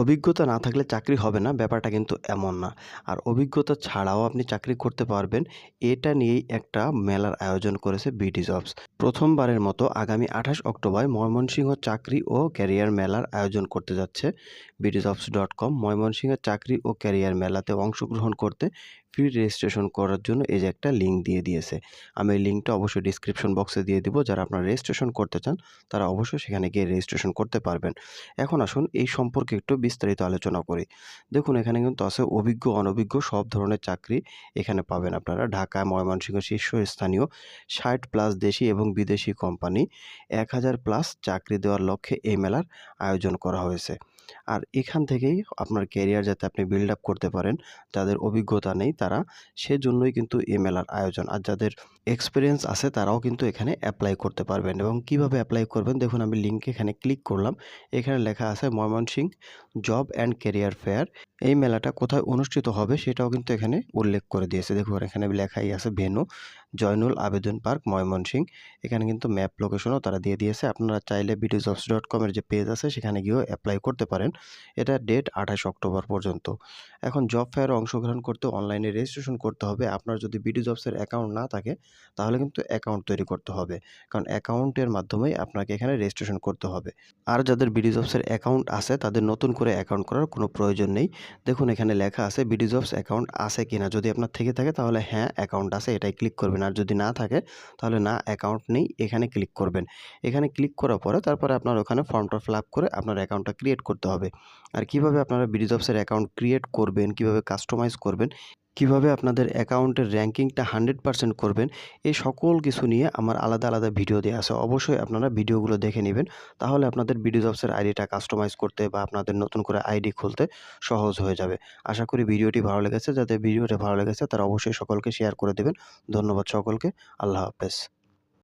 অভিজ্ঞতা না থাকলে চাকরি হবে না, ব্যাপারটা কিন্তু এমন না। আর অভিজ্ঞতা ছাড়াও আপনি চাকরি করতে পারবেন। এটা নিয়েই একটা মেলার আয়োজন করেছে বিডি জবস প্রথমবারের মতো আগামী আঠাশ অক্টোবর ময়মনসিংহ চাকরি ও ক্যারিয়ার মেলার আয়োজন করতে যাচ্ছে। বিডি জবস ডট কম ময়মনসিংহের চাকরি ও ক্যারিয়ার মেলাতে অংশগ্রহণ করতে ফ্রি রেজিস্ট্রেশন করার জন্য এই যে একটা লিঙ্ক দিয়ে দিয়েছে। আমি এই লিঙ্কটা অবশ্যই ডিসক্রিপশন বক্সে দিয়ে দিব। যারা আপনারা রেজিস্ট্রেশন করতে চান, তারা অবশ্যই সেখানে গিয়ে রেজিস্ট্রেশন করতে পারবেন। এখন আসুন এই সম্পর্কে একটু বিস্তারিত আলোচনা করি। দেখুন, এখানে কিন্তু আছে অভিজ্ঞ, অনভিজ্ঞ, সব ধরনের চাকরি এখানে পাবেন আপনারা। ঢাকা, ময়মনসিংহ, শীর্ষস্থানীয়, ষাট প্লাস দেশি এবং বিদেশি কোম্পানি এক হাজার প্লাস চাকরি দেওয়ার লক্ষ্যে এই মেলার আয়োজন করা হয়েছে। আর এখান থেকেই আপনার ক্যারিয়ার যাতে আপনি বিল্ড আপ করতে পারেন যাদের অভিজ্ঞতা নেই তারা, সেজন্যই কিন্তু এই মেলার আয়োজন। আর যাদের এক্সপিরিয়েন্স আছে তারাও কিন্তু এখানে অ্যাপ্লাই করতে পারবেন। এবং কীভাবে অ্যাপ্লাই করবেন দেখুন আমি লিঙ্কে এখানে ক্লিক করলাম। এখানে লেখা আছে Mymensingh job and career fair এই মেলাটা কোথায় অনুষ্ঠিত হবে সেটাও কিন্তু এখানে উল্লেখ করে দিয়েছে। দেখুন এখানে লেখাই আছে ভেনু জয়নুল আবেদন পার্ক ময়মনসিং এখানে কিন্তু ম্যাপ লোকেশনও তারা দিয়ে দিয়েছে। আপনারা চাইলে বিডি জবস ডট কমের যে পেজ আছে সেখানে গিয়েও অ্যাপ্লাই করতে পারেন। এটা ডেট আঠাশ অক্টোবর পর্যন্ত। এখন জব ফেয়ারে অংশগ্রহণ করতে অনলাইনে রেজিস্ট্রেশন করতে হবে। আপনার যদি বিডি জবসের অ্যাকাউন্ট না থাকে, তাহলে কিন্তু অ্যাকাউন্ট তৈরি করতে হবে। কারণ অ্যাকাউন্টের মাধ্যমেই আপনাকে এখানে রেজিস্ট্রেশন করতে হবে। আর যাদের বিডি জবসের অ্যাকাউন্ট আছে, তাদের নতুন করে অ্যাকাউন্ট করার কোনো প্রয়োজন নেই। দেখুন, এখানে লেখা আছে বিডি জবস অ্যাকাউন্ট আছে কি না যদি আপনার থেকে থাকে, তাহলে হ্যাঁ অ্যাকাউন্ট আছে, এটাই ক্লিক করবেন। আর যদি না থাকে, তাহলে না অ্যাকাউন্ট নেই, এখানে ক্লিক করবেন। এখানে ক্লিক করার পরে, তারপরে আপনার ওখানে ফর্মটা ফিল আপ করে আপনার অ্যাকাউন্টটা ক্রিয়েট করতে হবে। আর কীভাবে আপনারা বিডি জবসের অ্যাকাউন্ট ক্রিয়েট করবেন, কীভাবে কাস্টমাইজ করবেন, কীভাবে আপনাদের অ্যাকাউন্টের র্যাঙ্কিংটা হান্ড্রেড পার্সেন্ট করবেন, এই সকল কিছু নিয়ে আমার আলাদা আলাদা ভিডিও দেওয়া আছে। অবশ্যই আপনারা ভিডিওগুলো দেখে নেবেন, তাহলে আপনাদের বিডি জবসের আইডিটা কাস্টমাইজ করতে বা আপনাদের নতুন করে আইডি খুলতে সহজ হয়ে যাবে। আশা করি ভিডিওটি ভালো লেগেছে। যাদের ভিডিওটা ভালো লেগেছে, তারা অবশ্যই সকলকে শেয়ার করে দেবেন। ধন্যবাদ সকলকে। আল্লাহ হাফেজ।